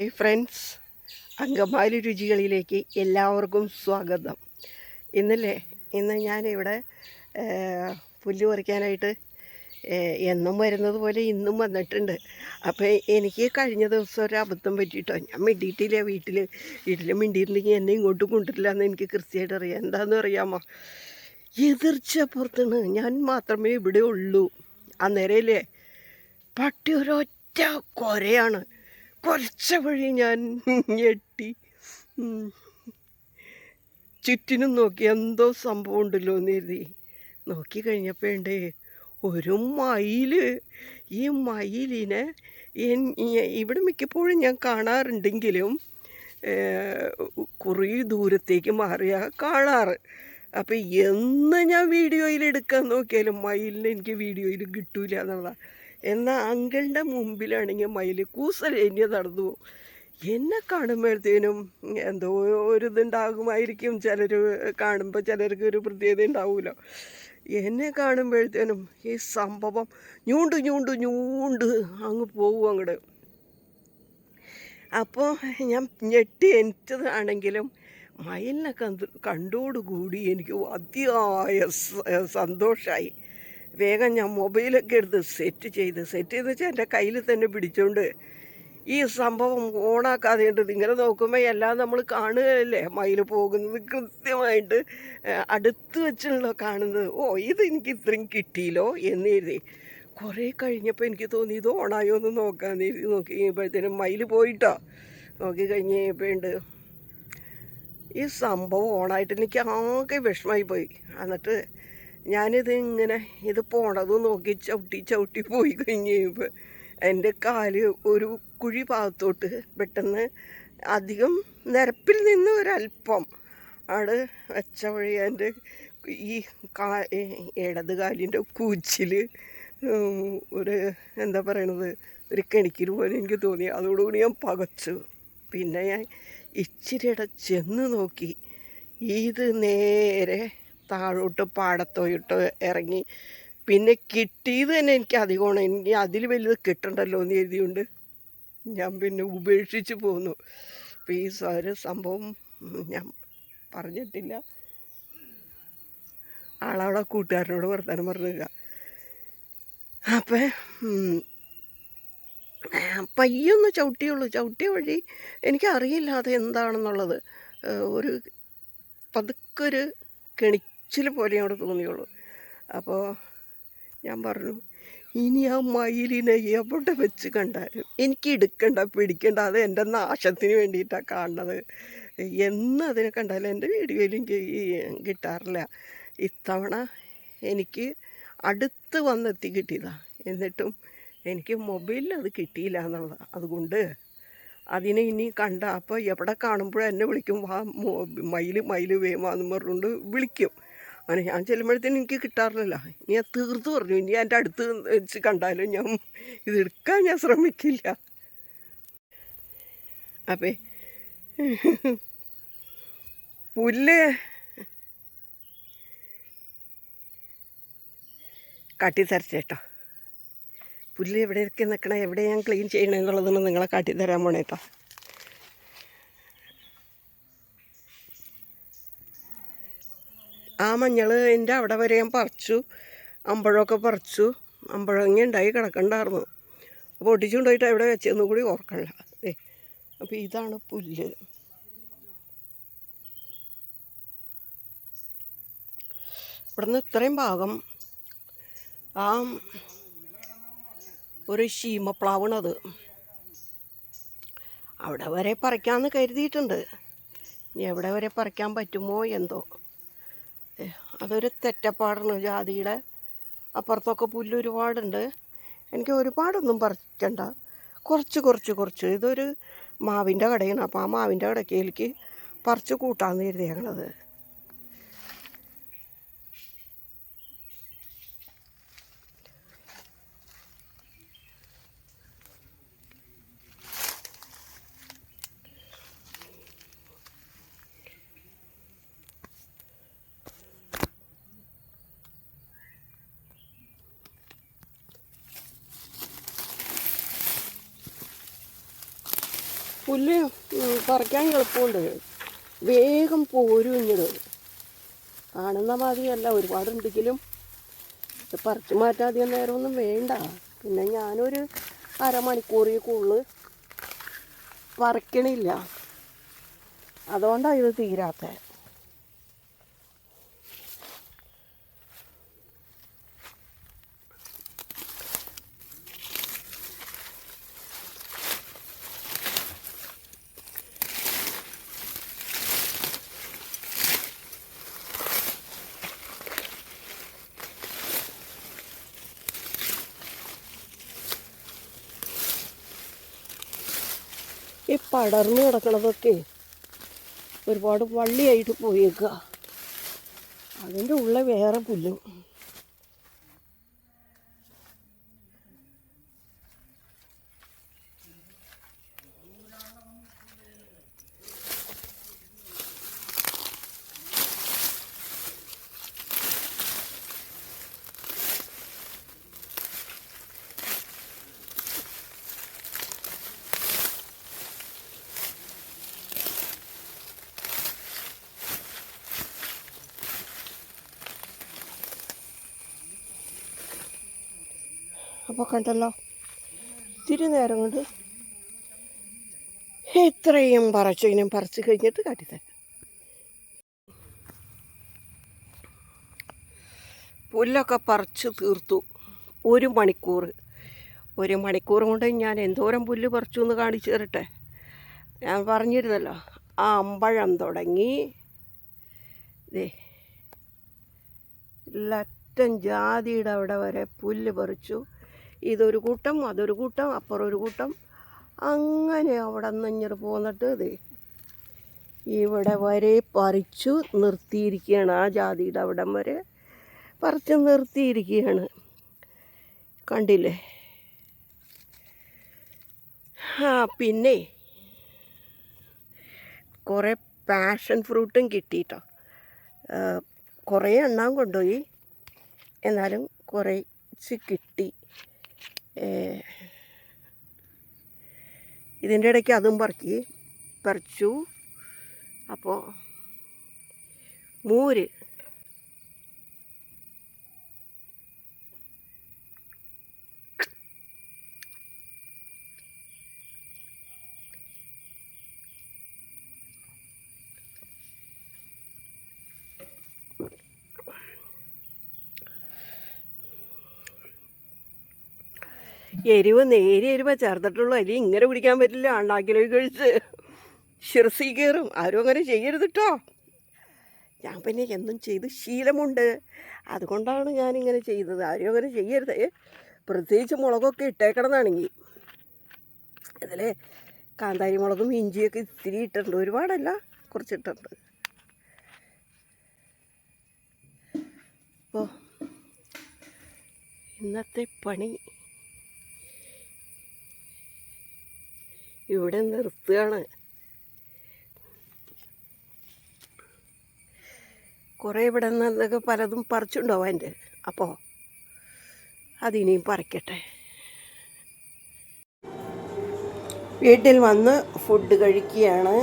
ഹേ friends Angamaly രുചികളിലേക്ക് എല്ലാവർക്കും സ്വാഗതം. ഇന്നലെ ഇന്ന് ഞാനിവിടെ പുല്ല് പറിക്കാനായിട്ട് എന്നും വരുന്നത് പോലെ ഇന്നും വന്നിട്ടുണ്ട്. അപ്പോൾ എനിക്ക് കഴിഞ്ഞ ദിവസം ഒരു അബദ്ധം പറ്റിയിട്ടോ ഞാൻ മിണ്ടിയിട്ടില്ല വീട്ടിൽ വീട്ടിൽ മിണ്ടിയിരുന്നെങ്കിൽ എന്നെ ഇങ്ങോട്ട് കൊണ്ടിട്ടില്ല എന്ന് എനിക്ക് കൃത്യമായിട്ട് അറിയാം. എന്താണെന്ന് അറിയാമോ? എതിർച്ച പുറത്തുനിന്ന് ഞാൻ മാത്രമേ ഇവിടെ ഉള്ളൂ. അന്നേരമല്ലേ പട്ടി ഒരൊറ്റ കൊരയാണ്. കുറച്ച വഴി ഞാൻ ഞെട്ടി. ചുറ്റിനും നോക്കി എന്തോ സംഭവം ഉണ്ടല്ലോ എന്ന് കരുതി. നോക്കി കഴിഞ്ഞപ്പോണ്ടേ ഒരു മയിൽ. ഈ മയിലിനെ ഇവിടെ മിക്കപ്പോഴും ഞാൻ കാണാറുണ്ടെങ്കിലും കുറേ ദൂരത്തേക്ക് മാറിയാ കാണാറ്. അപ്പം എന്ന് ഞാൻ വീഡിയോയിൽ എടുക്കാൻ നോക്കിയാലും മയിലിനെ എനിക്ക് വീഡിയോയിൽ കിട്ടൂല എന്നുള്ളതാണ് എന്നാൽ അങ്കിളിന്റെ മുമ്പിലാണെങ്കിൽ മയിൽ കൂസലേന്യ നടന്നു പോകും. എന്നെ കാണുമ്പോഴത്തേനും എന്തോ ഒരു ഇതുണ്ടാകുമായിരിക്കും. ചിലർ കാണുമ്പോൾ ചിലർക്ക് ഒരു പ്രത്യേകത ഉണ്ടാവുമല്ലോ എന്നെ കാണുമ്പോഴത്തേനും ഈ സംഭവം ഞൂണ്ട് ഞൂണ്ട് ഞൂണ്ട് അങ്ങ് പോകും അങ്ങോട്ട് അപ്പോൾ ഞാൻ ഞെട്ടി എനിച്ചതാണെങ്കിലും മയിലിനെ കണ്ട് കണ്ടോടുകൂടി എനിക്ക് അതിയായ സന്തോഷമായി വേഗം ഞാൻ മൊബൈലൊക്കെ എടുത്ത് സെറ്റ് ചെയ്ത് സെറ്റ് ചെയ്ത് വെച്ചാൽ എന്റെ കയ്യിൽ തന്നെ പിടിച്ചോണ്ട് ഈ സംഭവം ഓണാക്കാതെ ഉണ്ട് ഇങ്ങനെ നോക്കുമ്പോൾ എല്ലാം നമ്മൾ കാണുകയല്ലേ? മയിൽ പോകുന്നത് കൃത്യമായിട്ട് അടുത്ത് വെച്ചുള്ള കാണുന്നത്. ഓ ഇത് എനിക്ക് ഇത്രയും കിട്ടിയില്ലോ എന്ന് എഴുതി. കുറേ കഴിഞ്ഞപ്പോൾ എനിക്ക് തോന്നി ഇത് ഓണായോ എന്ന് നോക്കാമെന്ന് എഴുതി നോക്കി കഴിയുമ്പോഴത്തേനും മയിൽ പോയിട്ടോ. നോക്കി കഴിഞ്ഞ് കഴിയുമ്പോഴുണ്ട് ഈ സംഭവം ഓണായിട്ട് എനിക്ക് ആകെ വിഷമായി പോയി. എന്നിട്ട് ഞാനിത് ഇങ്ങനെ ഇത് പോണത് നോക്കി ചവിട്ടി ചവിട്ടി പോയി കഴിഞ്ഞ് കഴിയുമ്പോൾ എന്റെ കാൽ ഒരു കുഴി ഭാഗത്തോട്ട് പെട്ടെന്ന് അധികം നിരപ്പിൽ നിന്ന് ഒരല്പം അവിടെ വെച്ച വഴി എന്റെ ഈ കാ ഇടത് കാലിന്റെ കൂച്ചിൽ ഒരു എന്താ പറയണത് ഒരു കെണിക്കിൽ പോലെ എനിക്ക് തോന്നി. അതോടുകൂടി ഞാൻ പകച്ചു. പിന്നെ ഞാൻ ഇച്ചിരിയുടെ ചെന്ന് നോക്കി. ഇത് നേരെ താഴോട്ട് പാടത്തോട്ട് ഇറങ്ങി. പിന്നെ കിട്ടിയത് തന്നെ എനിക്ക് അധികമാണ്. എനിക്ക് അതിൽ വലുത് കിട്ടണ്ടല്ലോ എന്ന് എഴുതിയുണ്ട് ഞാൻ പിന്നെ ഉപേക്ഷിച്ച് പോന്നു. അപ്പോൾ ഈ ഒരു സംഭവം ഞാൻ പറഞ്ഞിട്ടില്ല. ആളവിടെ കൂട്ടുകാരനോട് വർത്താനം പറഞ്ഞില്ല. അപ്പം പയ്യൊന്ന് ചവിട്ടിയുള്ളൂ. ചവിട്ടിയ വഴി എനിക്കറിയില്ല അത് എന്താണെന്നുള്ളത്. ഒരു പതുക്കൊരു കെണിച്ചിൽ പോലെ അവിടെ തോന്നിയുള്ളൂ. അപ്പോൾ ഞാൻ പറഞ്ഞു ഇനി ആ മയിലിനെ എവിടെ വെച്ച് കണ്ടാലും എനിക്ക് എടുക്കണ്ട പിടിക്കണ്ട അത് എന്റെ നാശത്തിന് വേണ്ടിയിട്ടാണ് കാണുന്നത്. എന്ന് അതിനെ കണ്ടാലും എന്റെ വീഡിയോയിൽ എനിക്ക് കിട്ടാറില്ല. ഇത്തവണ എനിക്ക് അടുത്ത് വന്നെത്തി കിട്ടിയതാണ് എന്നിട്ടും എനിക്ക് മൊബൈലിൽ അത് കിട്ടിയില്ല എന്നുള്ളതാണ് അതുകൊണ്ട് അതിനെ ഇനി കണ്ട അപ്പോൾ എവിടെ കാണുമ്പോഴും എന്നെ വിളിക്കും വാ മയിൽ മയിൽ വേമാന്ന് പറഞ്ഞുകൊണ്ട് വിളിക്കും. അങ്ങനെ ഞാൻ ചെല്ലുമ്പോഴത്തേനും എനിക്ക് കിട്ടാറില്ല ഇനി ഞാൻ തീർത്ത് പറഞ്ഞു. ഇനി എന്റെ അടുത്ത് വെച്ച് കണ്ടാലും ഞാൻ ഇതെടുക്കാൻ ഞാൻ ശ്രമിക്കില്ല. അപ്പേ പുല്ല് കാട്ടിത്തരച്ചേട്ടോ പുല്ല് എവിടെയൊക്കെ നിൽക്കണം എവിടെ ഞാൻ ക്ലീൻ ചെയ്യണം എന്നുള്ളതൊന്നും നിങ്ങളെ കാട്ടിത്തരാൻ പോണേട്ടോ ആ മഞ്ഞൾ എന്റെ അവിടെ വരെ ഞാൻ പറിച്ചു. അമ്പഴമൊക്കെ പറിച്ചു. അമ്പഴങ്ങ ഉണ്ടായി കിടക്കണ്ടായിരുന്നു. അപ്പോൾ ഒട്ടിച്ചു അവിടെ വെച്ചതെന്ന് കൂടി ഓർക്കണ്ട. ഏ അപ്പോൾ ഇതാണ് പുല്ല്. ഇവിടുന്ന് ഇത്രയും ഭാഗം ആ ഒരു ശീമപ്ലാവണത്. അവിടെ വരെ പറിക്കാമെന്ന് കരുതിയിട്ടുണ്ട്. ഇനി എവിടെ വരെ പറിക്കാൻ പറ്റുമോ എന്തോ. അതൊരു തെറ്റപ്പാടാണ് ജാതിയുടെ. അപ്പുറത്തൊക്കെ പുല്ല് ഒരുപാടുണ്ട്. എനിക്ക് ഒരുപാടൊന്നും പറിക്കണ്ട. കുറച്ച് കുറച്ച് കുറച്ച്. ഇതൊരു മാവിന്റെ കടയാണ്. അപ്പോൾ ആ മാവിന്റെ കടയ്ക്ക് എനിക്ക് പറിച്ച് കൂട്ടാമെന്ന് കരുതിയേക്കണത് പുല്ല് പറിക്കാൻ എളുപ്പമുണ്ട്. വേഗം പോരും ഇങ്ങട്. കാണുന്ന മാതിരിയല്ല ഒരുപാടുണ്ടെങ്കിലും പറിച്ചു മാറ്റാൻ അധികം നേരമൊന്നും വേണ്ട. പിന്നെ ഞാനൊരു അരമണിക്കൂറിൽ കൂടുതൽ പറിക്കണില്ല അതുകൊണ്ടാണ് ഇത് തീരാത്തത് പടർന്നു കിടക്കണതൊക്കെ ഒരുപാട് വള്ളിയായിട്ട് പോയേക്കുക. അതിന്റെ ഉള്ളിൽ വേറെ പുല്ലും. അപ്പോൾ കണ്ടല്ലോ. ഇത്തിരി നേരം കൊണ്ട് ഇത്രയും പറച്ചു ഇനിയും പറിച്ചു കഴിഞ്ഞിട്ട് കാട്ടിത്തരാം പുല്ലൊക്കെ പറിച്ച് തീർത്തു. ഒരു മണിക്കൂർ. ഒരു മണിക്കൂർ കൊണ്ട് ഞാൻ എന്തോരം പുല്ല് പറിച്ചു എന്ന് കാണിച്ചു തരട്ടെ? ഞാൻ പറഞ്ഞിരുന്നല്ലോ ആ അമ്പഴം തുടങ്ങി. ദേ ലറ്റൻ ജാതിയുടെ അവിടെ വരെ പുല്ല് പറിച്ചു. ഇതൊരു കൂട്ടം അതൊരു കൂട്ടം അപ്പുറം ഒരു കൂട്ടം. അങ്ങനെ അവിടെ നിന്ന് ഇങ്ങോട്ട് പോന്നിട്ട് ഇത് ഇവിടെ വരെ പറിച്ചു നിർത്തിയിരിക്കുകയാണ്. ആ ജാതിയുടെ അവിടം വരെ പറിച്ച് നിർത്തിയിരിക്കുകയാണ്. കണ്ടില്ലേ? ആ പിന്നെ കുറേ പാഷൻ ഫ്രൂട്ടും കിട്ടിയിട്ടോ. കുറേ എണ്ണം കൊണ്ടുപോയി. എന്നാലും കുറേച്ച് കിട്ടി. ഇതിന്റെ ഇടയ്ക്ക് അതും പറക്കി പറിച്ചു. അപ്പോൾ മൂര്. എരിവ് നേരിയ എരിവ ചേർത്തിട്ടുള്ളൂ അരി ഇങ്ങനെ കുടിക്കാൻ പറ്റില്ല. അണ്ണാക്കിലേക്ക് കഴിച്ച് ശിർസി കയറും. ആരും അങ്ങനെ ചെയ്യരുത് കേട്ടോ ഞാൻ പിന്നെ എന്നും ചെയ്ത് ശീലമുണ്ട്. അതുകൊണ്ടാണ് ഞാനിങ്ങനെ ചെയ്തത്. ആരും അങ്ങനെ ചെയ്യരുത്. പ്രത്യേകിച്ച് മുളകൊക്കെ ഇട്ടേക്കണമെന്നാണെങ്കിൽ ഇതിൽ കാന്താരി മുളകും ഇഞ്ചിയൊക്കെ ഇത്തിരി ഇട്ടിട്ടുണ്ട്. ഒരുപാടല്ല കുറച്ചിട്ടുണ്ട്. അപ്പോൾ ഇന്നത്തെ പണി. ഇവിടെ നിർത്തുകയാണ്. കുറേ ഇവിടെ നിന്നൊക്കെ പലതും പറിച്ചുണ്ടാവും എന്റെ. അപ്പോൾ അതിനിയും പറിക്കട്ടെ. വീട്ടിൽ വന്ന് ഫുഡ് കഴിക്കുകയാണ്.